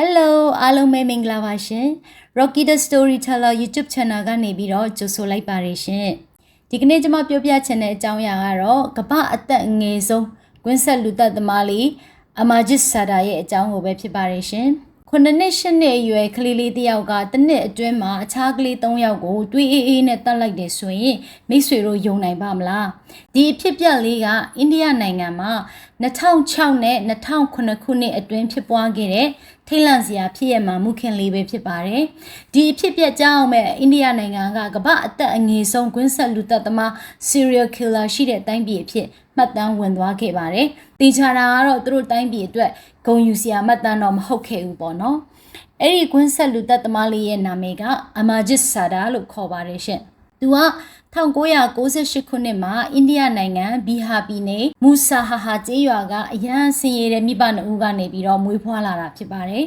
Hello အားလုံးပဲမင်္ဂလာပါရှင် Rocky the Storyteller YouTube Channel ကနေပြီးတော့ကြိုဆိုလိုက်ပါရရှင်ဒီကနေ့ကျွန်မပြောပြချင်တဲ့အကြောင်းအရာကတော့ကပအသက်အငယ်ဆုံးကွင်းဆက်လူသက်သမားလေးအမာဂျစ်ဆာဒါရဲ့အကြောင်းကိုပဲဖြစ်ပါရရှင်ခုနှစ်နှစ်ရှစ်နှစ်အရွယ်ကလေးလေးတစ်ယောက်ကတစ်နှစ်အတွင်းမှာအခြားကလေး၃ယောက်ကိုတွေးအေးအေးနဲ့တတ်လိုက်တယ်ဆိုရင်မိတ်ဆွေတို့ယုံနိုင်ပါမလားဒီအဖြစ်ပြက်လေးကအိန္ဒိယနိုင်ငံမှာ2006နဲ့2009ခုနှစ်အတွင်းဖြစ်ပွားခဲ့တဲ့ ထိတ်လန့်စရာဖြစ်ရမှမှုခင်လေးပဲဖြစ်ပါတယ်ဒီအဖြစ်ပြက်ကြောင်းမဲ့အိန္ဒိယနိုင်ငံကကမ္ဘာအသက်အငယ်ဆုံးကွင်းဆက်လူသက်သမား serial killer ရှိတဲ့တိုင်းပြည်အဖြစ်မှတ်တမ်းဝင်သွားခဲ့ပါတယ်တေချာတာကတော့သူတို့တိုင်းပြည်အတွက်ဂုံယူစရာမှတ်တမ်းတော့မဟုတ်ခဲ့ဘူးပေါ့နော်အဲ့ဒီကွင်းဆက်လူသက်သမားလေးရဲ့နာမည်ကအမာဂျစ်ဆာဒါလို့ခေါ်ပါတယ်ရှင်သူက 1998ခုနှစ်မှာအိန္ဒိယနိုင်ငံဘီဟာပြည်နယ်မူဆာဟာဟာကျေးရွာကအရန်ဆင်းရဲတဲ့မိဘနှစ်ဦးကနေပြီးတော့မွေးဖွားလာတာဖြစ်ပါတယ်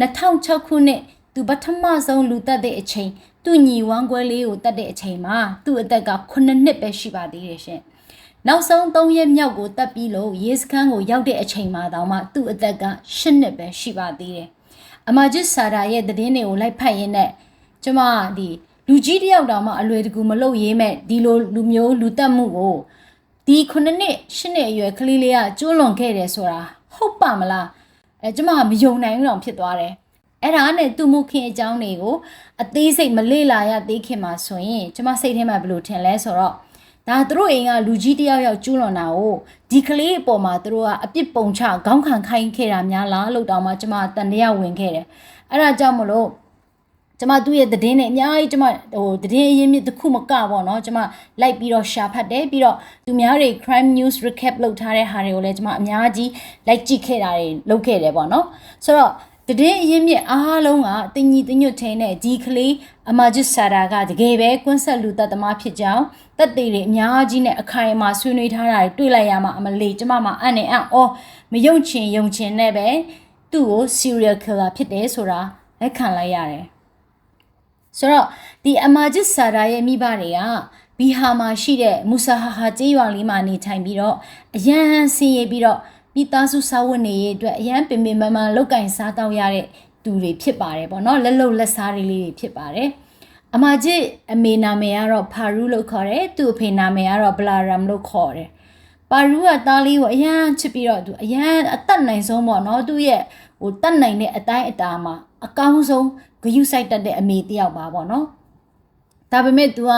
2006ခုနှစ်သူပထမဆုံးလူသက်တဲ့အချိန်သူ့ညီဝမ်းကွဲလေးကိုတက်တဲ့အချိန်မှာသူ့အသက်က9နှစ်ပဲရှိပါသေးတယ်ရှင်နောက်ဆုံး3ရက်မြောက်ကိုတက်ပြီးလို့ရေးစခန်းကိုရောက်တဲ့အချိန်မှာတောင်မှသူ့အသက်က10နှစ်ပဲရှိပါသေးတယ်အမာဂျစ်ဆာဒါရဲ့သတင်းတွေကိုလိုက်ဖတ်ရင်းနဲ့ကျမဒီ လူကြီးတယောက်တောင်မှအလွယ်တကူမလုပ်ရေးမဲ့ဒီလိုလူမျိုးလူတက်မှုကိုဒီ9နှစ်10နှစ်အရွယ်ကလေးလေးကကျိုးလွန်ခဲ့တယ်ဆိုတာဟုတ်ပါမလားအဲကျမကမယုံနိုင်ဘူးတော့ဖြစ်သွားတယ်အဲ့ဒါနဲ့သူ့မှုခင်အကြောင်းတွေကိုအသေးစိတ်မလေ့လာရသေးခင်မှာဆိုရင်ကျမစိတ်ထဲမှာဘယ်လိုထင်လဲဆိုတော့ဒါသူတို့အိမ်ကလူကြီးတယောက်ယောက်ကျူးလွန်တာကိုဒီကလေးအပေါ်မှာသူတို့ကအပြစ်ပုံချခေါင်းခံခိုင်းခဲ့တာများလားလို့တောင်မှကျမတန်တရားဝင်ခဲ့တယ်အဲ့ဒါကြောင့်မလို့ ကျမသူ့ရဲ့သတင်းနဲ့အများကြီးကျမဟိုသတင်းအရင်းမြစ်တစ်ခုမကပေါ့နော်ကျမလိုက်ပြီးတော့ရှာဖတ်တယ်ပြီးတော့သူများတွေ crime news recap လုပ်ထားတဲ့ဟာတွေကိုလည်းကျမအများကြီးလိုက်ကြည့်ခဲ့တာတွေလုပ်ခဲ့တယ်ပေါ့နော်ဆိုတော့တည်င်းအရင်မြစ်အားလုံးကတင်ညီတညွတ်ထင်းတဲ့ဒီကလေးအမာဂျစ်ဆာရာကတကယ်ပဲကွန်းဆက်လူသက်သမားဖြစ်ကြောင်းတက်သေးတွေအများကြီးနဲ့အခိုင်အမာဆွေးနွေးထားတာတွေတွေ့လိုက်ရမှာအမလေးကျမမှာအံ့နဲ့အံ့ဩမယုံချင်ယုံချင်နဲ့ပဲသူ့ကို serial killer ဖြစ်တယ်ဆိုတာလက်ခံလိုက်ရတယ် ဆိုတော့ဒီအမာဂျစ်ဆာရာရဲ့မိဘတွေကဘီဟာမှာရှိတဲ့မူဆာဟာဟာကျေးရွာလေးမှာနေထိုင်ပြီးတော့အရန်ဆင်းရဲပြီးတော့မိသားစုစာဝတ်နေရေးအတွက်အရန်ပင်ပင်မမလောက်ကင်စားတောက်ရတဲ့သူတွေဖြစ်ပါတယ်ပေါ့နော်လက်လုံလက်စားတွေလေးတွေဖြစ်ပါတယ်အမကြီးအမေနာမည်ကတော့ဖာရူးလို့ခေါ်တယ်သူ့အဖေနာမည်ကတော့ဘလာရမ်လို့ခေါ်တယ်ပါရူးကသားလေးကိုအရန်ချစ်ပြီးတော့သူအရန်အသက်နိုင်ဆုံးပေါ့နော်သူ့ရဲ့ဟိုတတ်နိုင်တဲ့အတိုင်းအတာမှာ အကောင်းဆုံးဂယုစိုက်တတ်တဲ့အမေတယောက်ပါပေါ့နော်ဒါပေမဲ့ तू က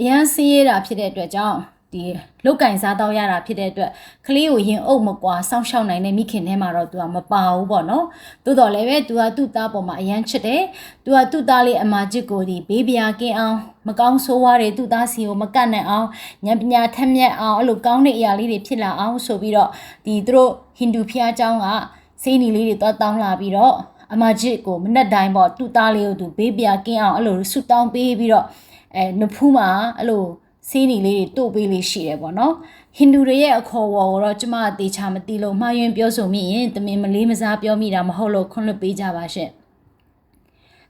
အရန်စင်းရတာဖြစ်တဲ့အတွက်ကြောင့်ဒီလုတ်ကင်စားတော့ရတာဖြစ်တဲ့အတွက်ကလေးကိုရင်အုပ်မကွာစောင့်ရှောက်နိုင်တဲ့မိခင်ထဲမှာတော့ तू ကမပါဘူးပေါ့နော်သို့တော်လည်းပဲ तू ကသူ့သားပေါ်မှာအရန်ချစ်တယ် तू ကသူ့သားလေးအမာချစ်ကိုဒီဘေးပြာကင်းအောင်မကောင်းဆိုးဝါးတွေသူ့သားစီကိုမကတ်နိုင်အောင်ဉာဏ်ပညာထက်မြက်အောင်အဲ့လိုကောင်းတဲ့အရာလေးတွေဖြစ်လာအောင်ဆိုပြီးတော့ဒီသူတို့ဟိန္ဒူဖျားเจ้าကစိတ်နီလေးတွေတောင်းတောင်းလာပြီးတော့ အမဂျစ်ကိုမနဲ့တိုင်းပေါ့သူ့သားလေးကိုသူဘေးပြာကင်းအောင်အဲ့လိုဆူတောင်းပေးပြီးတော့အဲနဖူးမှာအဲ့လိုစီးနီလေးတွေတို့ပေးလေးရှိတယ်ပေါ့နော်ဟိန္ဒူတွေရဲ့အခေါ်အဝေါ်ကိုတော့ကျမအသေးချာမသိလို့မှားယွင်းပြောဆိုမိရင်တမင်မလေးမစားပြောမိတာမဟုတ်လို့ခွင့်လွှတ်ပေးကြပါရှင့်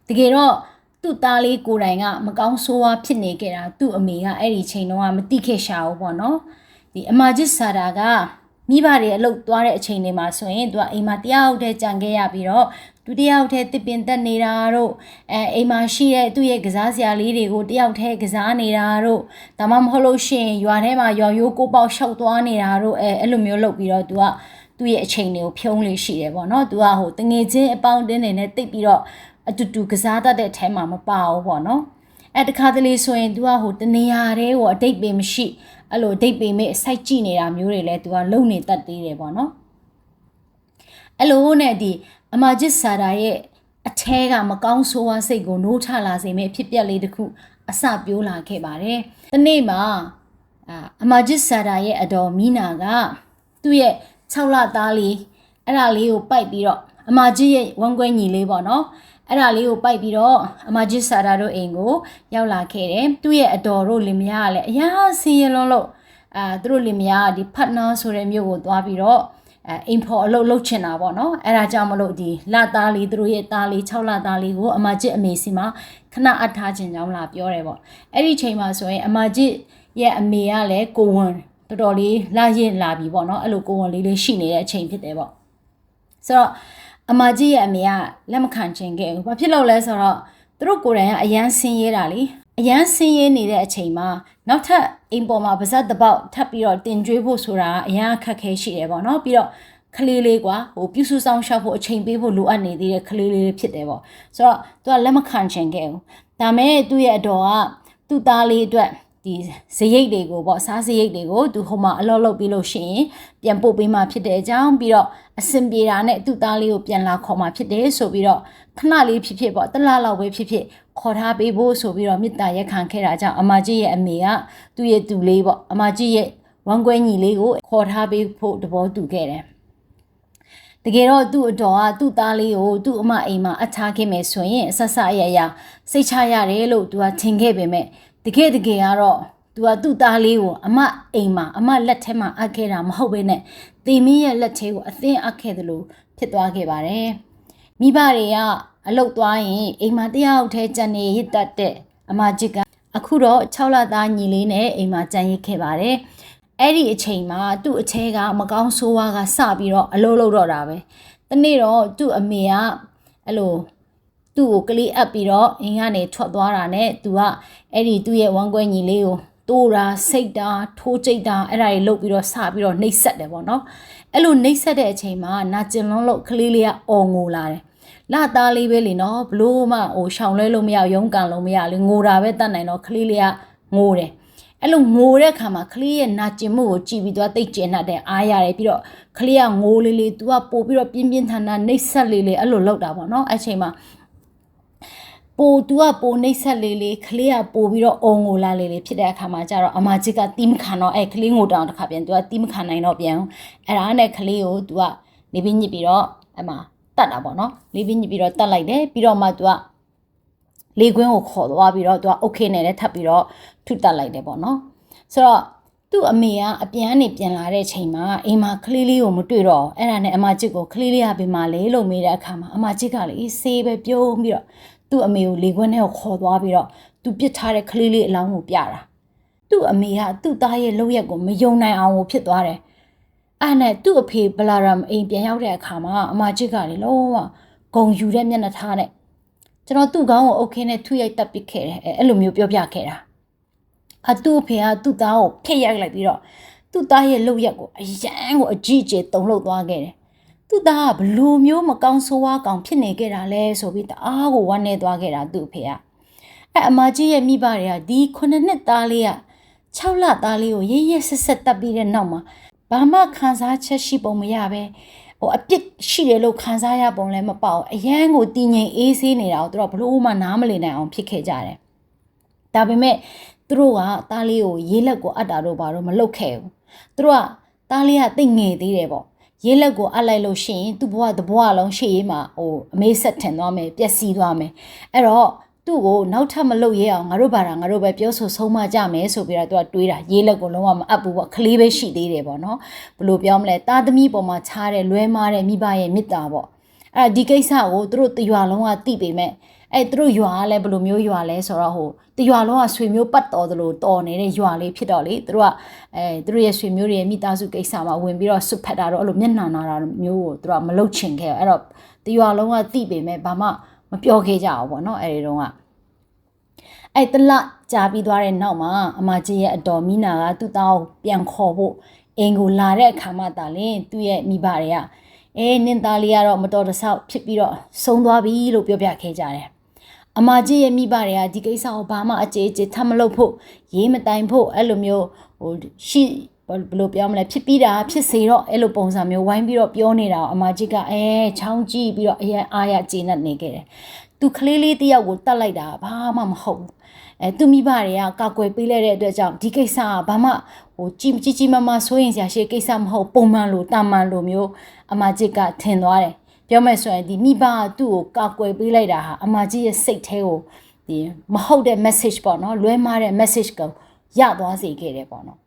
တကယ်တော့သူ့သားလေးကိုယ်တိုင်ကမကောင်းဆိုးဝါးဖြစ်နေခဲ့တာသူ့အမေကအဲ့ဒီချိန်တုန်းကမသိခဲ့ရှာဘူးပေါ့နော်ဒီအမာဂျစ်ဆာတာက မိဘတွေအလုပ်သွားတဲ့အချိန်တွေမှာဆိုရင်သူကအိမ်မှာတယောက်တည်းကြံခဲ့ရပြီးတော့ဒုတိယတည်းတစ်ပင်တက်နေတာတို့အဲအိမ်မှာရှိတဲ့သူ့ရဲ့ကစားစရာလေးတွေကိုတယောက်တည်းကစားနေတာတို့ဒါမှမဟုတ်လို့ရှိရင်ရွာထဲမှာရွာရိုးကိုပေါက်ရှောက်သွားနေတာတို့အဲအဲ့လိုမျိုးလုပ်ပြီးတော့သူကသူ့ရဲ့အချိန်တွေကိုဖြုံးလေးရှိတယ်ပေါ့နော်သူကဟိုတငယ်ချင်းအပေါင်းတင်းတွေနဲ့တိတ်ပြီးတော့အတူတူကစားတတ်တဲ့အထဲမှာမပါဘူးပေါ့နော်အဲတခါတလေဆိုရင် तू ကဟိုတနေရာတည်းဟိုအတိတ်ပင်မရှိ အဲ့လိုဒိတ်ပေမဲ့စိုက်ကြည့်နေတာမျိုးတွေလဲ तू ကလုံနေတတ်သေးတယ်ပေါ့နော်အဲ့လိုနဲ့ဒီအမာဂျစ်ဆာဒါရဲ့အထဲကမကောင်းဆိုးဝါးစိတ်ကိုနိုးထလာစေမယ့်ဖြစ်ပျက်လေးတစ်ခုအစပြိုးလာခဲ့ပါတယ်။ဒီနေ့မှာအမာဂျစ်ဆာဒါရဲ့အတော်မီနာကသူ့ရဲ့6လသားလေးအဲ့ဒါလေးကိုပိုက်ပြီးတော့အမာဂျစ်ရဲ့ဝမ်းကွဲညီလေးပေါ့နော် အဲ့ဒါလေးကိုပိုက်ပြီးတော့အမဂျစ်ဆာရာတို့အိမ်ကိုရောက်လာခဲ့တယ်သူ့ရဲ့အတော်တို့လင်မယားကလည်းအရာဆင်းရဲလုံးလို့အာသူတို့လင်မယားကဒီဖတ်နာဆိုတဲ့မြို့ကိုသွားပြီးတော့အဲအိမ်ဖော်အလုပ်လုပ်ချင်တာပေါ့နော်အဲ့ဒါကြောင့်မလို့ဒီလသားလေးသူတို့ရဲ့သားလေး6လသားလေးကိုအမဂျစ်အမေစီမှာခဏအပ်ထားခြင်းကြောင်းလာပြောတယ်ပေါ့အဲ့ဒီချိန်မှာဆိုရင်အမဂျစ်ရဲ့အမေကလည်းကိုဝန်တော်တော်လေးလာရင်လာပြီပေါ့နော်အဲ့လိုကိုဝန်လေးလေးရှိနေတဲ့အချိန်ဖြစ်တယ်ပေါ့ဆိုတော့ အမကြီးရဲ့အမေကလက်မခံချင်ခဲ့ဘူးဘာဖြစ်လို့လဲဆိုတော့သူတို့ကိုယ်တိုင်ကအရန်ဆင်းရဲတာလေအရန်ဆင်းရဲနေတဲ့အချိန်မှာနောက်ထပ်အိမ်ပေါ်မှာပါဇက်တစ်ပေါက်ထပ်ပြီးတော့တင်ကျွေးဖို့ဆိုတာကအရန်အခက်ခဲရှိတယ်ပေါ့နော်ပြီးတော့ကလေးလေးကွာဟိုပြုစုဆောင်ရှောက်ဖို့အချိန်ပေးဖို့လိုအပ်နေသေးတဲ့ကလေးလေးဖြစ်တယ်ပေါ့ဆိုတော့သူကလက်မခံချင်ခဲ့ဘူးဒါမဲ့သူ့ရဲ့အတော်ကသူ့သားလေးအတွက် ဒီဇရိတ်တွေကိုပေါ့စားဇရိတ်တွေကိုသူဟိုမှာအလော့လုပ်ပြီးလို့ရှိရင်ပြန်ပို့ပေးမှဖြစ်တဲ့အကြောင်းပြီးတော့အစင်ပြေတာနဲ့သူ့သားလေးကိုပြန်လာခေါ်မှဖြစ်တယ်ဆိုပြီးတော့ခဏလေးဖြစ်ဖြစ်ပေါ့တလားလောက်ပဲဖြစ်ဖြစ်ခေါ်ထားပေးဖို့ဆိုပြီးတော့မေတ္တာရက်ခံခဲ့တာကြောင့်အမကြီးရဲ့အမေကသူ့ရဲ့သူလေးပေါ့အမကြီးရဲ့ဝမ်းကွဲညီလေးကိုခေါ်ထားပေးဖို့တဘောတူခဲ့တယ်တကယ်တော့သူ့အတော်ကသူ့သားလေးကိုသူ့အမအိမ်မှာအထားခဲ့မယ်ဆိုရင်အဆက်ဆက်ရရစိတ်ချရတယ်လို့သူကထင်ခဲ့ပေမဲ့ တကယ်တကယ်ကတော့သူကသူ့သားလေးကိုအမအိမ်မှာအမလက်ထဲမှာအပ်ခဲ့တာမဟုတ်ဘဲနဲ့တီမင်းရဲ့လက်ထဲကိုအသင်းအပ်ခဲ့တယ်လို့ဖြစ်သွားခဲ့ပါတယ်မိဘတွေကအလုတ်သွားရင်အိမ်မှာတယောက်တည်းကြံနေရစ်တတ်တဲ့အမကြီးကအခုတော့6လသားညီလေးနဲ့အိမ်မှာကြံရစ်ခဲ့ပါတယ်အဲ့ဒီအချိန်မှာသူ့အချဲကမကောင်းဆိုးဝါးကစပြီးတော့အလုံးလုံးတော့တာပဲတနေ့တော့သူ့အမေကအဲ့လို သူ့ကိုကလေးအပ်ပြီးတော့အင်းကနေထွက်သွားတာနဲ့သူကအဲ့ဒီသူ့ရဲ့ဝမ်းကွဲညီလေးကိုတိုးတာစိတ်တာထိုးကြိတ်တာအဲ့ဒါတွေလုပ်ပြီးတော့စပြီးတော့နှိပ်ဆက်တယ်ပေါ့နော်အဲ့လိုနှိပ်ဆက်တဲ့အချိန်မှာနာကျင်လုံးလို့ကလေးလေးကအော်ငိုလာတယ်လာသားလေးပဲလीနော်ဘလို့မှဟိုရှောင်လဲလို့မရရုံးကန်လို့မရလေငိုတာပဲတတ်နိုင်တော့ကလေးလေးကငိုတယ်အဲ့လိုငိုတဲ့အခါမှာကလေးရဲ့နာကျင်မှုကိုကြည့်ပြီးသွားတိတ်ကျင်တတ်တယ်အားရတယ်ပြီးတော့ကလေးကငိုလေးလေး तू ကပို့ပြီးတော့ပြင်းပြင်းထန်ထန်နှိပ်ဆက်လေးလေးအဲ့လိုလောက်တာပေါ့နော်အဲ့ချိန်မှာ ပိုသူကပိုနှိပ်ဆက်လေးလေးကလေးကပိုပြီးတော့အုံငိုလာလေးလေးဖြစ်တဲ့အခါမှာကျတော့အမကြီးကတီးမခံတော့အဲ့ကလေးငိုတောင်တစ်ခါပြန်သူကတီးမခံနိုင်တော့ပြန်အဲ့ဒါနဲ့ကလေးကိုသူကနေပြီးညစ်ပြီးတော့အမတတ်တာပေါ့နော်လေးပြီးညစ်ပြီးတော့တတ်လိုက်တယ်ပြီးတော့မှသူကလေကွင်းကိုခေါ်သွားပြီးတော့သူကโอเคနဲ့လည်းထပ်ပြီးတော့ထုတက်လိုက်တယ်ပေါ့နော်ဆိုတော့သူ့အမေကအပြန်နေပြန်လာတဲ့ချိန်မှာအိမ်မှာကလေးလေးကိုမတွေ့တော့အဲ့ဒါနဲ့အမချစ်ကိုကလေးလေးကဘယ်မှာလဲလို့မေးတဲ့အခါမှာအမချစ်ကလည်းဆေးပဲပြုံးပြီးတော့ သူ့အမေကိုလေခွင်းထဲကိုခေါ်သွားပြီးတော့သူပစ်ထားတဲ့ကလေးလေးအလောင်းကိုပြတာသူ့အမေကသူ့သားရဲ့လုပ်ရက်ကိုမယုံနိုင်အောင်ကိုဖြစ်သွားတယ်အဲ့နဲ့သူ့အဖေဘလာရမ်အိမ်ပြန်ရောက်တဲ့အခါမှာအမချစ်ကလည်းလုံးဝဂုံယူတဲ့မျက်နှာထားနဲ့ကျွန်တော်သူ့ကောင်းကိုအုတ်ခင်းနဲ့ထုရိုက်တက်ပစ်ခဲ့တယ်အဲ့လိုမျိုးပြောပြခဲ့တာအတူဖေကသူ့သားကိုဖျက်ရိုက်လိုက်ပြီးတော့သူ့သားရဲ့လုပ်ရက်ကိုအရန်ကိုအကြီးအကျယ်တုံ့လှုပ်သွားခဲ့တယ် သူ့သားကဘလို့မျိုးမကောင်းဆိုးဝါးကောင်ဖြစ်နေခဲ့တာလဲဆိုပြီးတအားကိုဝမ်းနေသွားခဲ့တာသူ့ဖေကအဲ့အမကြီးရဲ့မိဘတွေကဒီ9နှစ်သားလေးက6လသားလေးကိုရရဆက်ဆက်တက်ပြီးတဲ့နောက်မှာဘာမှခံစားချက်ရှိပုံမရပဲဟိုအပြစ်ရှိတယ်လို့ခံစားရပုံလည်းမပေါ့အရန်ကိုတည်ငြိမ်အေးဆေးနေတာကိုသူတို့ဘလို့မှနားမလည်နိုင်အောင်ဖြစ်ခဲ့ကြတယ်ဒါပေမဲ့သူတို့ကသားလေးကိုရေးလက်ကိုအပ်တာတော့ဘာလို့မလုပ်ခဲ့ဘူးသူတို့ကသားလေးကတိတ်ငယ်သေးတယ်ပေါ့ ရေးလက်ကိုအပ်လိုက်လို့ရှိရင်သူ့ဘဝတဘဝလုံးရှေ့ရေးမှာဟိုအမေးဆက်ထင်သွားမယ်ပျက်စီးသွားမယ်အဲ့တော့သူ့ကိုနောက်ထပ်မလုပ်ရအောင်ငါတို့ဘာသာငါတို့ပဲပြောဆိုဆုံးမကြမယ်ဆိုပြီးတော့သူကတွေးတာရေးလက်ကိုလုံးဝမအပ်ဘူးပေါ့ကလေးပဲရှိသေးတယ်ပေါ့နော်ဘယ်လိုပြောမလဲတာသမီပေါ်မှာခြားတဲ့လွဲမားတဲ့မိဘရဲ့မေတ္တာပေါ့အဲ့ဒီကိစ္စကိုသူတို့တရွာလုံးကသိပေမဲ့ အဲ့သူတို့ရွာကလည်းဘယ်လိုမျိုးရွာလဲဆိုတော့ဟိုတရွာလုံးကဆွေမျိုးပတ်တော်သလိုတော်နေတဲ့ရွာလေးဖြစ်တော့လေသူတို့ကအဲသူတို့ရဲ့ဆွေမျိုးတွေရဲ့မိသားစုကိစ္စမှာဝင်ပြီးတော့ဆွတ်ဖက်တာတော့အဲ့လိုမျက်နှာနာတာမျိုးကိုသူတို့ကမလုပ်ချင်ခဲ့အဲ့တော့တရွာလုံးကသိပေမဲ့ဘာမှမပြောခဲ့ကြအောင်ပေါ့နော်အဲ့ဒီတော့ကအဲ့တလကြာပြီးသွားတဲ့နောက်မှာအမကြီးရဲ့အတော်မိနာကသူ့သားကိုပြန်ခေါ်ဖို့အင်ကိုလာတဲ့အခါမှတာလင်းသူ့ရဲ့မိဘတွေကအဲနင်းသားလေးကတော့မတော်တဆဖြစ်ပြီးတော့ဆုံးသွားပြီလို့ပြောပြခဲ့ကြတယ် အမကြီးရဲ့မိဘတွေကဒီကိစ္စကိုဘာမှအကျေအကျေထပ်မလုပ်ဖို့ရေးမတိုင်ဖို့အဲ့လိုမျိုးဟိုရှိဘယ်လိုပြောမလဲဖြစ်ပြီးတာဖြစ်စေတော့အဲ့လိုပုံစံမျိုးဝိုင်းပြီးတော့ပြောနေတာအမကြီးကအဲချောင်းကြည့်ပြီးတော့အရင်အားရကျေနပ်နေခဲ့တယ်သူကလေးလေးတယောက်ကိုတတ်လိုက်တာဘာမှမဟုတ်ဘူးအဲသူမိဘတွေကကာကွယ်ပေးလိုက်တဲ့အတွက်ကြောင့်ဒီကိစ္စကဘာမှဟိုကြီးကြီးကြီးမားမားစိုးရင်စရာရှိကိစ္စမဟုတ်ပုံမှန်လိုတာမန်လိုမျိုးအမကြီးကထင်သွားတယ် ပြောမယ်ဆိုရင်ဒီမိဘကသူ့ကိုကာကွယ်ပေးလိုက်တာဟာအမကြီးရဲ့စိတ်ထဲကိုဒီမဟုတ်တဲ့ message ပေါ့နော်လွဲမှားတဲ့ message ကိုရသွားစေခဲ့တယ်ပေါ့နော်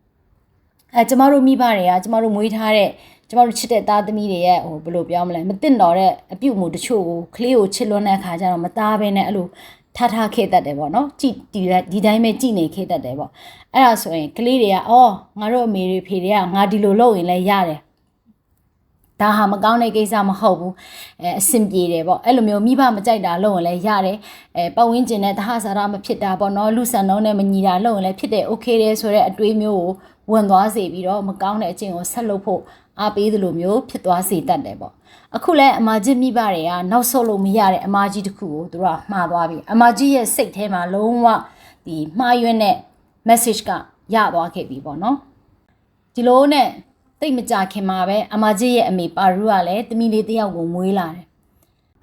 အဲကျမတို့မိဘတွေကကျမတို့မွေးထားတဲ့ကျမတို့ချစ်တဲ့သားသမီးတွေရဲ့ဟိုဘယ်လိုပြောမလဲမသိတော့တဲ့အပြုတ်မှုတချို့ကိုကလေးကိုချစ်လွန်းတဲ့အခါကျတော့မသားဘဲနဲ့အဲ့လိုထားထားခဲ့တတ်တယ်ပေါ့နော်ကြည်ဒီဒီတိုင်းပဲကြည်နေခဲ့တတ်တယ်ပေါ့အဲ့ဒါဆိုရင်ကလေးတွေကအော်ငါတို့အမေတွေဖေတွေကငါဒီလိုလုပ်ရင်လည်းရတယ် ဒါဟာမကောင်းတဲ့ကိစ္စမဟုတ်ဘူးအဲအဆင်ပြေတယ်ပေါ့အဲ့လိုမျိုးမိဘမကြိုက်တာလို့ဝင်လဲရတယ်အဲပတ်ဝန်းကျင်နဲ့တဟဆရာမဖြစ်တာပေါ့နော်လူဆန်နှုံးနဲ့မညီတာလို့ဝင်လဲဖြစ်တယ် okay တယ်ဆိုတဲ့အတွေးမျိုးကိုဝင်သွားစေပြီးတော့မကောင်းတဲ့အကျင့်ကိုဆက်လုပ်ဖို့အားပေးသလိုမျိုးဖြစ်သွားစေတတ်တယ်ပေါ့အခုလဲအမာကြီးမိဘတွေကနောက်ဆုတ်လို့မရတဲ့အမာကြီးတစ်ခုကိုသူတို့ကမှားသွားပြီအမာကြီးရဲ့စိတ်ထဲမှာလုံးဝဒီမှားရွံ့တဲ့ message ကရသွားခဲ့ပြီပေါ့နော်ဒီလိုနဲ့ တိတ်မကြခင်မှာပဲအမဂျစ်ရဲ့အမေပါရူကလည်းတမီလေးတယောက်ကိုမွေးလာတယ်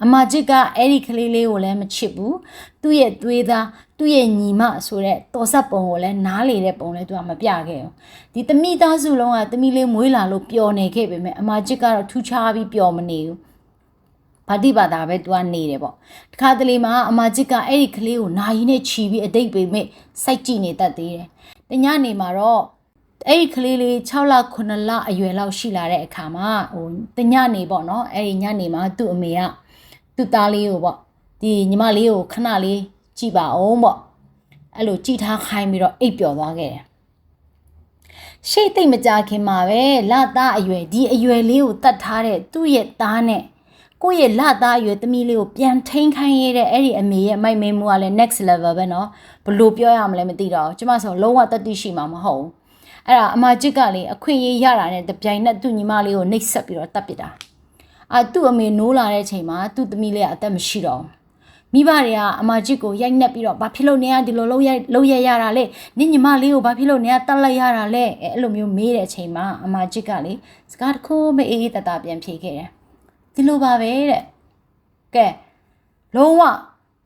အမဂျစ်ကအဲ့ဒီကလေးလေးကိုလည်းမချစ်ဘူးသူ့ရဲ့သွေးသားသူ့ရဲ့ညီမဆိုတဲ့တော်ဆက်ပုံကိုလည်းနားလေတဲ့ပုံလည်းသူကမပြခဲ့ဘူးဒီတမိသားစုလုံးကတမီလေးမွေးလာလို့ပျော်နေခဲ့ပေမဲ့အမဂျစ်ကတော့ထူးခြားပြီးပျော်မနေဘူးဘာတိပါတာပဲသူကနေတယ်ပေါ့တခါတလေမှာအမဂျစ်ကအဲ့ဒီကလေးကိုနာယီနဲ့ခြီးပြီးအတိတ်ပေမဲ့စိုက်ကြည့်နေတတ်သေးတယ်တညနေမှာတော့ အဲ့ဒီကလေးလေး6လ9လအရွယ်လောက်ရှိလာတဲ့အခါမှာဟိုတညနေပေါ့နော်အဲ့ဒီညနေမှာသူ့အမေကသူ့သားလေးကိုပေါ့ဒီညီမလေးကိုခဏလေးကြည့်ပါအောင်ပေါ့အဲ့လိုကြည့်ထားခိုင်းပြီးတော့အိပ်ပျော်သွားခဲ့တယ်ရှေ့သိမ့်မကြခင်မှာပဲလသားအရွယ်ဒီအရွယ်လေးကိုတတ်ထားတဲ့သူ့ရဲ့သားနဲ့ကိုယ့်ရဲ့လသားအရွယ်သမီးလေးကိုပြန်ထိန်ခိုင်းရတဲ့အဲ့ဒီအမေရဲ့မိုက်မဲမှုကလည်း next level ပဲเนาะဘလို့ပြောရမလဲမသိတော့ကျမဆိုလုံးဝတတိရှိမှာမဟုတ်ဘူး အဲ့ဒါအမချစ်ကလေအခွင့်အရေးရတာနဲ့တပြိုင်နက်သူ့ညီမလေးကိုနှိပ်စက်ပြီးတော့တတ်ပစ်တာအာသူ့အမေနိုးလာတဲ့အချိန်မှာသူ့သမီးလေးကအသက်မရှိတော့မိဘတွေကအမချစ်ကိုရိုက်နှက်ပြီးတော့ဘာဖြစ်လို့နေရဒီလိုလုံးရလုံးရရတာလဲနင့်ညီမလေးကိုဘာဖြစ်လို့နေရတတ်လိုက်ရတာလဲအဲ့လိုမျိုးမေးတဲ့အချိန်မှာအမချစ်ကလေစကားတစ်ခုမအေးအေးတတပြန်ဖြေခဲ့တယ်ဒီလိုပါပဲတဲ့ကဲလုံးဝ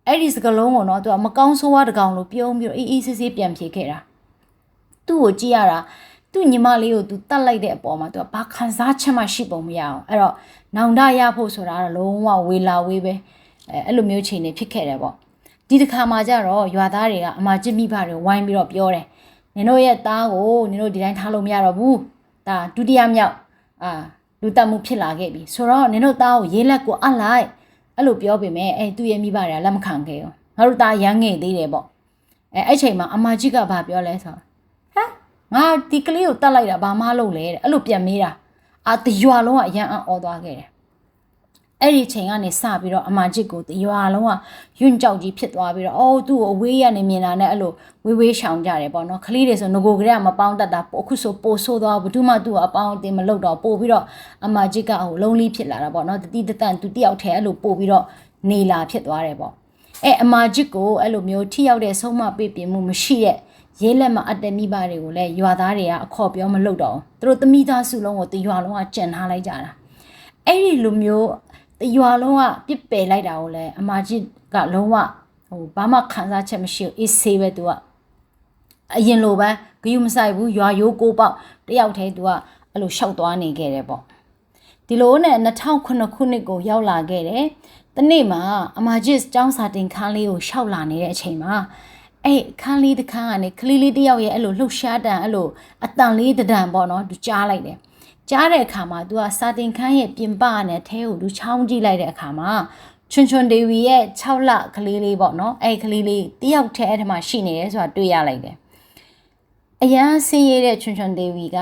အဲ့ဒီစကလုံးကိုတော့သူကမကောင်းဆိုးဝါးတကောင်လို့ပြုံးပြီးတော့အေးအေးဆေးဆေးပြန်ဖြေခဲ့တာ သူ့ကိုကြည့်ရတာသူ့ညီမလေးကိုသူတတ်လိုက်တဲ့အပေါ်မှာသူကဘာခံစားချက်မှရှိပုံမရအောင်အဲ့တော့နောင်တရဖို့ဆိုတာတော့လုံးဝဝေလာဝေးပဲအဲအဲ့လိုမျိုးချိန်နေဖြစ်ခဲ့တယ်ပေါ့ဒီတစ်ခါမှကျတော့ရွာသားတွေကအမချစ်မိဘတွေဝိုင်းပြီးတော့ပြောတယ်နင်တို့ရဲ့သားကိုနင်တို့ဒီတိုင်းထားလို့မရတော့ဘူးဒါဒုတိယမြောက်အာလူတက်မှုဖြစ်လာခဲ့ပြီဆိုတော့နင်တို့သားကိုရေးလက်ကိုအပ်လိုက်အဲ့လိုပြောပေမဲ့အဲသူ့ရဲ့မိဘတွေကလက်မခံခဲ့ဘူးငါတို့သားရမ်းငယ်သေးတယ်ပေါ့အဲအဲ့ချိန်မှာအမကြီးကဘာပြောလဲဆိုတော့ဟမ် ငါဒီကလေးကိုတတ်လိုက်တာဘာမှလုပ်လဲတဲ့အဲ့လိုပြန်မေးတာအာတရွာလုံးကအရန်အော်သွားခဲ့တယ်အဲ့ဒီချိန်ကနေစပြီးတော့အမချစ်ကိုတရွာလုံးကယွန့်ကြောက်ကြီးဖြစ်သွားပြီးတော့အော်သူ့ကိုအဝေးရနေမြင်လာနဲ့အဲ့လိုဝေးဝေးရှောင်ကြတယ်ပေါ့နော်ခလေးတွေဆိုငကိုကလေးကမပေါင်းတတ်တာအခုဆိုပိုဆိုးသွားဘူးမှသူ့ကိုအပေါင်းအတင်မလုပ်တော့ပို့ပြီးတော့အမချစ်ကဟိုလုံးလေးဖြစ်လာတာပေါ့နော်တတိတတန်သူတယောက်ထဲအဲ့လိုပို့ပြီးတော့နေလာဖြစ်သွားတယ်ပေါ့အဲအမချစ်ကိုအဲ့လိုမျိုးထိရောက်တဲ့ဆုံးမပေးပြမှုမရှိတဲ့ ရဲလက်မအတက်မိဘတွေကိုလည်းရွာသားတွေကအခေါ်ပြောမလုပ်တော့သူတို့သမီးသားစုလုံးကိုတရွာလုံးကကြံထားလိုက်ကြတာအဲ့ဒီလိုမျိုးတရွာလုံးကပြစ်ပယ်လိုက်တာကိုလည်းအမကြီးကလုံးဝဟိုဘာမှခံစားချက်မရှိဘူးအေးဆေးပဲသူကအရင်လိုပဲဂယုမဆိုင်ဘူးရွာရိုးကိုပေါက်တယောက်တည်းသူကအဲ့လိုရှောက်သွားနေခဲ့တယ်ပေါ့ဒီလိုနဲ့2009ခုနှစ်ကိုရောက်လာခဲ့တယ်တနေ့မှာအမကြီးကျောင်းစာတင်ခန်းလေးကိုရှောက်လာနေတဲ့အချိန်မှာ အဲ့ခန်းလေးတစ်ခန်းကနေကလေးလေးတယောက်ရဲ့အဲ့လိုလှုပ်ရှားတန်အဲ့လိုအတန်လေးတံပေါ့နော်သူကြားလိုက်တယ်ကြားတဲ့အခါမှာ तू ကစာတင်ခန်းရဲ့ပြင်ပနဲ့ထဲကိုသူချောင်းကြည့်လိုက်တဲ့အခါမှာချွန်ချွန်ဒေဝီရဲ့6လကလေးလေးပေါ့နော်အဲ့ကလေးလေးတယောက်ထဲအဲ့ဒီမှာရှိနေတယ်ဆိုတာတွေ့ရလိုက်တယ်အရန်ဆင်းရဲတဲ့ချွန်ချွန်ဒေဝီက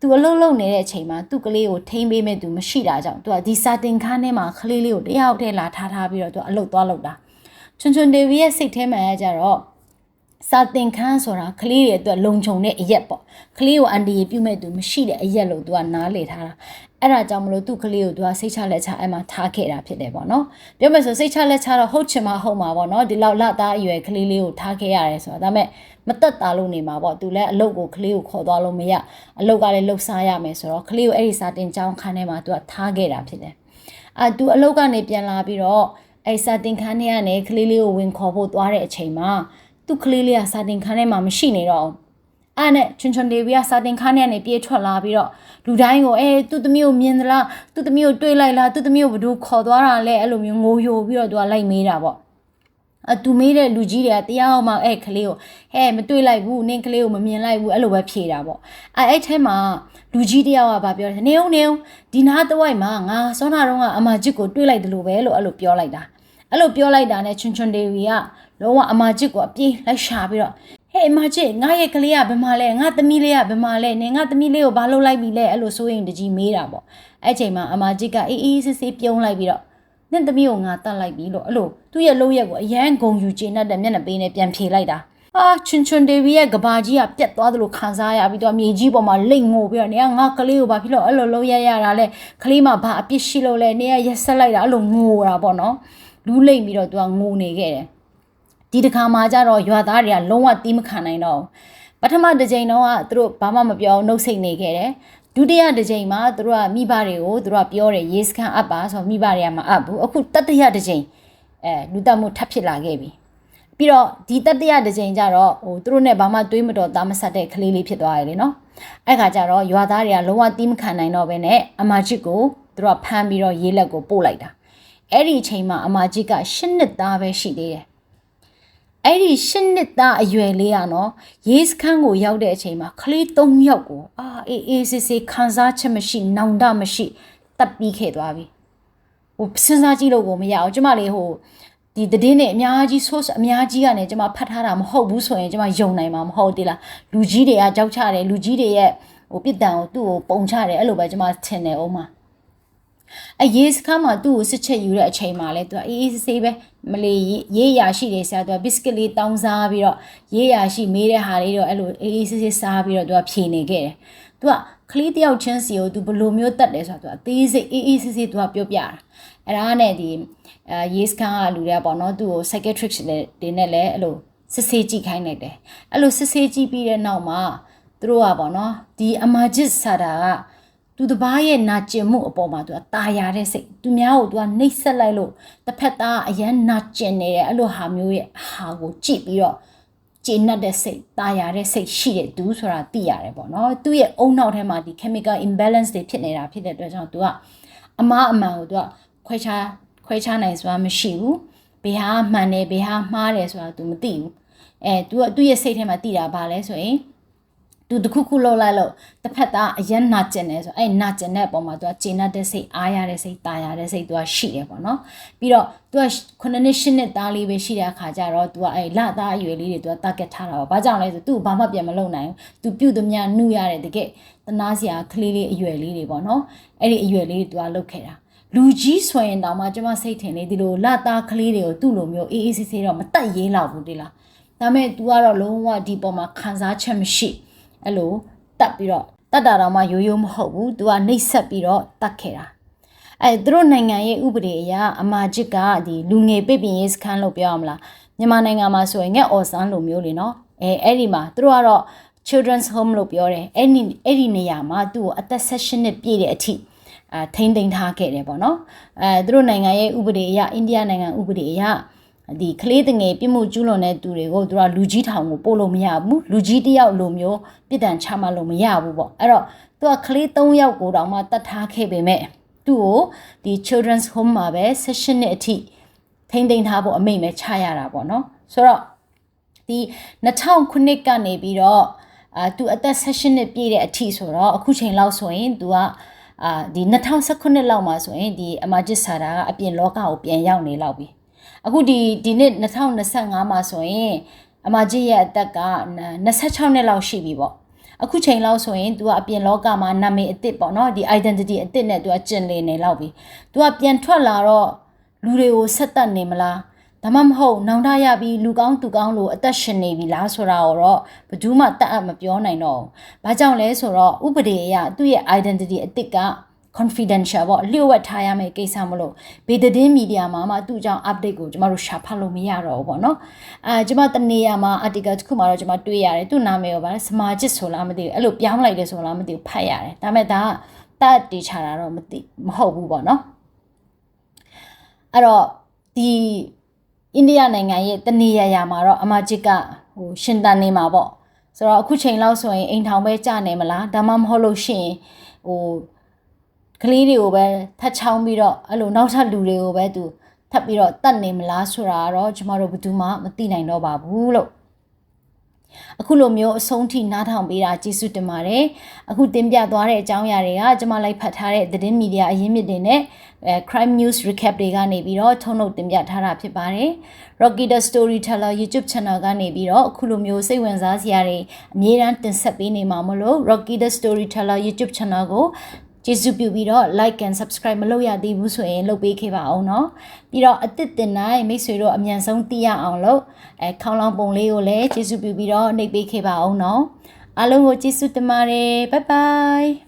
သူအလုပ်လုပ်နေတဲ့အချိန်မှာသူ့ကလေးကိုထိမ့်ပေးမဲ့သူမရှိတာကြောင့်သူကဒီစာတင်ခန်းထဲမှာကလေးလေးကိုတယောက်ထဲလာထားထားပြီးတော့သူအလုပ်သွားလုပ်တာချွန်ချွန်ဒေဝီရဲ့စိတ်ထဲမှာကြတော့ စာတင်ခန်းဆိုတာကလေးတွေအတွက်လုံခြုံတဲ့အရက်ပေါ့ကလေးကိုအန်ဒီပြုမဲ့သူမရှိတဲ့အရက်လို့သူကနားလေထားတာအဲ့ဒါကြောင့်မလို့သူ့ကလေးကိုသူကစိတ်ချလက်ချအဲ့မှာထားခဲ့တာဖြစ်တယ်ပေါ့နော်ပြောမယ်ဆိုစိတ်ချလက်ချတော့ဟုတ်ချင်မှဟုတ်မှာပေါ့နော်ဒီလောက်လသားအရွယ်ကလေးလေးကိုထားခဲ့ရတယ်ဆိုတာဒါပေမဲ့မတက်တာလို့နေမှာပေါ့သူလည်းအလုတ်ကိုကလေးကိုခေါ်သွားလို့မရအလုတ်ကလည်းလှုပ်ရှားရမယ်ဆိုတော့ကလေးကိုအဲ့ဒီစာတင်ကျောင်းခန်းထဲမှာသူကထားခဲ့တာဖြစ်တယ်အာသူအလုတ်ကနေပြန်လာပြီးတော့အဲ့စာတင်ခန်းထဲကနေကလေးလေးကိုဝင်ခေါ်ဖို့သွားတဲ့အချိန်မှာ သူ့ကလေးလေးကစာတင်ခန်းထဲမှာမရှိနေတော့အဲ့နဲ့ချွန်ချွန်ဒေဗီကစာတင်ခန်းထဲကနေပြေးထွက်လာပြီးတော့လူတိုင်းကိုအဲသူ့သမီးကိုမြင်သလားသူ့သမီးကိုတွေ့လိုက်လားသူ့သမီးကိုဘယ်သူခေါ်သွားတာလဲအဲ့လိုမျိုးငိုယိုပြီးတော့သူကလိုက်မေးတာပေါ့အတူမေးတဲ့လူကြီးတွေကတရားမှအဲ့ကလေးကိုဟဲ့မတွေ့လိုက်ဘူးနင်းကလေးကိုမမြင်လိုက်ဘူးအဲ့လိုပဲဖြေတာပေါ့အဲ့အဲ့ထဲမှာလူကြီးတယောက်ကဗာပြောတယ်နေအောင်နေအောင်ဒီနားတဝိုက်မှာငါစောနာတော့ကအမဂျစ်ကိုတွေ့လိုက်တယ်လို့ပဲလို့အဲ့လိုပြောလိုက်တာ အဲ့လိုပြောလိုက်တာနဲ့ချွန်ချွန်ဒေဝီကလုံးဝအမဂျစ်ကိုအပြေးလိုက်ရှာပြီးတော့ဟဟဲ့မချစ်ငါရဲ့ကလေးကဘယ်မှာလဲငါသမီးလေးကဘယ်မှာလဲနင်ငါသမီးလေးကိုဘာလုပ်လိုက်ပြီလဲအဲ့လိုဆိုရင်တကြီးမေးတာပေါ့အဲ့ချိန်မှာအမချစ်ကအေးအေးဆေးဆေးပြုံးလိုက်ပြီးတော့နင်သမီးကိုငါတတ်လိုက်ပြီလို့အဲ့လိုသူ့ရဲ့လုံးရက်ကိုအရန်ဂုံယူကျဉ်တတ်တဲ့မျက်နှာပေးနဲ့ပြန်ဖြေလိုက်တာအာချွန်ချွန်ဒေဗီရဲ့ကဘာကြီးကပြတ်သွားသလိုခံစားရပြီးတော့မြေကြီးပေါ်မှာလိတ်ငိုပြီးတော့နေကငါကလေးကိုဘာဖြစ်လို့အဲ့လိုလုံးရရတာလဲကလေးမှာဘာအပြစ်ရှိလို့လဲနေကရက်ဆက်လိုက်တာအဲ့လိုငိုတာပေါ့နော် လူးလိမ့်ပြီးတော့သူကငိုနေခဲ့တယ်ဒီတစ်ခါမှကျတော့ရွာသားတွေကလုံးဝတီးမခံနိုင်တော့ပထမတစ်ချိန်တော့ကသူတို့ဘာမှမပြောနှုတ်ဆက်နေခဲ့တယ်ဒုတိယတစ်ချိန်မှာသူတို့ကမိဘတွေကိုသူတို့ကပြောတယ်ရေးစခန်းအပ်ပါဆိုတော့မိဘတွေကမအပ်ဘူးအခုတတိယတစ်ချိန်အဲလူတက်မှုထပ်ဖြစ်လာခဲ့ပြီပြီးတော့ဒီတတိယတစ်ချိန်ကျတော့ဟိုသူတို့နဲ့ဘာမှတွေးမတော်သားမဆက်တဲ့ကလေးလေးဖြစ်သွားရလေနော်အဲ့ခါကျတော့ရွာသားတွေကလုံးဝတီးမခံနိုင်တော့ဘဲနဲ့အမာချစ်ကိုသူတို့ကဖမ်းပြီးတော့ရေးလက်ကိုပို့လိုက်တာ အဲ့ဒီအချိန်မှာအမာချစ်က၈နှစ်သားပဲရှိသေးတယ်အဲ့ဒီရှစ်နှစ်သားအရွယ်လေးကနော်ရေးစခန်းကိုရောက်တဲ့အချိန်မှာကလေး၃ယောက်ကိုအာအေးအေးဆေးဆေးခံစားချက်မရှိနောင်တမရှိတပ်ပြီးခဲ့သွားပြီဟိုစဉ်းစားကြည့်လို့ကိုမရအောင်ကျမလေးဟိုဒီတည်င်းနဲ့အများကြီး source အများကြီးကနေကျမဖတ်ထားတာမဟုတ်ဘူးဆိုရင်ကျမယုံနိုင်မှာမဟုတ်သေးလားလူကြီးတွေကကြောက်ချတယ်လူကြီးတွေရဲ့ဟိုပြစ်ဒဏ်ကိုသူ့ကိုပုံချတယ်အဲ့လိုပဲကျမထင်တယ်အောင်မှာ အရေးစခန်းမှာသူ့ကိုစစ်ချက်ယူတဲ့အချိန်မှာလဲသူကအေးအေးဆေးဆေးပဲမလေးရေးရရှိတယ်ဆရာသူကဘစ်ကစ်လေးတောင်းစားပြီးတော့ရေးရရှိမေးတဲ့ဟာလေးတော့အဲ့လိုအေးအေးဆေးဆေးစားပြီးတော့သူကဖြေနေခဲ့တယ်သူကကလေးတယောက်ချင်းစီကိုသူဘယ်လိုမျိုးတတ်တယ်ဆိုတော့သူအသေးစိတ်အေးအေးဆေးဆေးသူကပြောပြတာအဲ့ဒါနဲ့ဒီအဲရေးစခန်းကလူတွေကပေါ့နော်သူ့ကို psychiatrist တွေနဲ့လည်းအဲ့လိုစစ်ဆေးကြည့်ခိုင်းလိုက်တယ်အဲ့လိုစစ်ဆေးကြည့်ပြီးတဲ့နောက်မှာသူတို့ကပေါ့နော်ဒီအမာဂျစ်ဆာတာက သူတပားရဲ့နာကျင်မှုအပေါ်မှာသူကตาရတဲ့စိတ်သူများကိုသူကနှိပ်စက်လိုက်လို့တစ်ဖက်သားအရန်နာကျင်နေတယ်အဲ့လိုဟာမျိုးရဲ့ဟာကိုကြည့်ပြီးတော့ကျေနပ်တဲ့စိတ်ตาရတဲ့စိတ်ရှိတဲ့သူဆိုတာသိရတယ်ပေါ့နော်သူ့ရဲ့အုံနောက်ထဲမှာဒီ chemical imbalance တွေဖြစ်နေတာဖြစ်တဲ့အတွက်ကြောင့်သူကအမားအမှန်ကိုသူကခွဲခြားခွဲခြားနိုင်ဆိုတာမရှိဘူးဘယ်ဟာမှန်တယ်ဘယ်ဟာမှားတယ်ဆိုတာ तू မသိဘူးအဲ तू ကသူ့ရဲ့စိတ်ထဲမှာသိတာဘာလဲဆိုရင် သူတခုခုလောက်လိုက်လို့တစ်ဖက်သားအရင်နာကျင်တယ်ဆိုအဲ့နာကျင်တဲ့အပေါ်မှာသူကကျေနပ်တဲ့စိတ်အားရတဲ့စိတ်တာယာတဲ့စိတ်သူကရှိတယ်ပေါ့နော်ပြီးတော့သူက9နှစ်10နှစ်သားလေးပဲရှိတဲ့အခါကျတော့သူကအဲ့လသားအရွယ်လေးတွေသူက target ထားတာပေါ့ဘာကြောင့်လဲဆိုသူ့ဘာမှပြန်မလုပ်နိုင်ဘူးသူပြုတ်သမျှနှုရတယ်တကယ်တနာစရာကလေးလေးအရွယ်လေးတွေပေါ့နော်အဲ့ဒီအရွယ်လေးတွေသူကလုပ်ခဲ့တာလူကြီးဆိုရင်တောင်မှကျမစိတ်ထင်လေဒီလိုလသားကလေးတွေကိုသူ့လိုမျိုးအေးအေးဆေးဆေးတော့မတက်ရေးလောက်ဘူးတိလားဒါမဲ့ तू ကတော့လုံးဝဒီပေါ်မှာခံစားချက်မရှိဘူး အဲ့လိုတတ်ပြီးတော့တတ်တာတော့မှရိုးရိုးမဟုတ်ဘူးသူကနှိပ်ဆက်ပြီးတော့တတ်ခဲ့တာအဲသူတို့နိုင်ငံရဲ့ဥပဒေအရအမာဂျစ်ကဒီလူငယ်ပြပင်ရေးစခန်းလို့ပြောရမလားမြန်မာနိုင်ငံမှာဆိုရင်ငက်အော်ဆန်းလိုမျိုးလေနော်အဲအဲ့ဒီမှာသူတို့ကတော့ children's home လို့ပြောတယ်အဲ့ဒီအဲ့ဒီနေရာမှာသူ့ကိုအသက်16နှစ်ပြည့်တဲ့အထိအာထိမ့်သိမ်းထားခဲ့တယ်ပေါ့နော်အဲသူတို့နိုင်ငံရဲ့ဥပဒေအရအိန္ဒိယနိုင်ငံဥပဒေအရ ဒီကလေးတငယ်ပြစ်မှုကျူးလွန်တဲ့သူတွေကိုသူကလူကြီးထောင်ကိုပို့လို့မရဘူးလူကြီးတယောက်လိုမျိုးပြစ်ဒဏ်ချမှတ်လို့မရဘူးပေါ့အဲ့တော့သူကကလေး၃ယောက်ကိုတောင်မှတတ်ထားခဲ့ပေမဲ့သူ့ကိုဒီ children's home မှာပဲ session နှစ်အထိထိမ့်သိမ်းထားဖို့အမိန့်ပဲချရတာပေါ့နော်ဆိုတော့ဒီ2009ကနေပြီးတော့အာသူအသက်16နှစ်ပြည့်တဲ့အထိဆိုတော့အခုချိန်လောက်ဆိုရင် तू ကအာဒီ2019လောက်မှာဆိုရင်ဒီအမာဂျစ်ဆာတာကအပြင်လောကကိုပြန်ရောက်နေလောက်ပြီ အခုဒီဒီနှစ်2025မှာဆိုရင်အမကြီးရဲ့အသက်က26နှစ်လောက်ရှိပြီပေါ့အခုချိန်လောက်ဆိုရင် तू ကအပြင်လောကမှာနာမည်အစ်စ်ပေါ့နော်ဒီ identity အစ်စ်နဲ့ तू ကကျင်လည်နေလောက်ပြီ तू ကပြန်ထွက်လာတော့လူတွေကိုဆက်သက်နေမလားဒါမှမဟုတ်နောင်တရပြီးလူကောင်းသူကောင်းလို့အသက်ရှင်နေပြီလားဆိုတာတော့ဘယ်သူမှတတ်အပ်မပြောနိုင်တော့ဘူး။ဘာကြောင့်လဲဆိုတော့ဥပဒေအရသူ့ရဲ့ identity အစ်စ်က confidential ပေါ့လျှို့ဝှက်ထားရမယ့်ကိစ္စမလို့ဘေးသတင်းမီဒီယာမှာမှသူ့အကြောင်း update ကိုကျမတို့ရှာဖတ်လို့မရတော့ဘူးပေါ့နော်အဲကျမတနေရာမှာ article တစ်ခုမှာတော့ကျမတွေ့ရတယ်သူ့နာမည်ရောဗါစမာချစ်ဆိုလားမသိဘူးအဲ့လိုပြောင်းလိုက်တယ်ဆိုလားမသိဘူးဖတ်ရတယ်ဒါပေမဲ့ဒါကတတ်တေချာတာတော့မသိမဟုတ်ဘူးပေါ့နော်အဲ့တော့ဒီအိန္ဒိယနိုင်ငံရဲ့တနေရာရာမှာတော့အမချစ်ကဟိုရှင်တန်နေမှာပေါ့ဆိုတော့အခုချိန်လောက်ဆိုရင်အိမ်ထောင်ပဲကြာနေမလားဒါမှမဟုတ်လို့ရှိရင်ဟို ကလေးတွေကိုပဲထတ်ချောင်းပြီးတော့အဲ့လိုနောက်ထပ်လူတွေကိုပဲသူထပ်ပြီးတော့တတ်နေမလားဆိုတာတော့ကျမတို့ဘယ်သူမှမသိနိုင်တော့ပါဘူးလို့အခုလိုမျိုးအဆုံးထိနားထောင်ပေးတာကျေးဇူးတင်ပါတယ်အခုတင်ပြသွားတဲ့အကြောင်းအရာတွေကကျွန်မလိုက်ဖတ်ထားတဲ့သတင်းမီဒီယာအရင်းမြစ်တွေနဲ့အဲ crime news recap တွေကနေပြီးတော့ထုံးနှုတ်တင်ပြထားတာဖြစ်ပါတယ် Rocky the Storyteller YouTube channel ကနေပြီးတော့အခုလိုမျိုးစိတ်ဝင်စားစရာတွေအမြဲတမ်းတင်ဆက်ပေးနေမှာမလို့ Rocky the Storyteller YouTube channel ကို ကျေးဇူးပြုပြီးတော့ like and subscribe မလုပ်ရသေးဘူးဆိုရင်လုပ်ပေးခဲ့ပါအောင်နော်ပြီးတော့အသစ်တင်တိုင်းမိတ်ဆွေတို့အမြန်ဆုံးသိရအောင်လို့အဲခေါင်းလောင်းပုံလေးကိုလည်းကျေးဇူးပြုပြီးတော့နှိပ်ပေးခဲ့ပါအောင်နော်အားလုံးကိုကျေးဇူးတင်ပါတယ်ဘိုင်ဘိုင်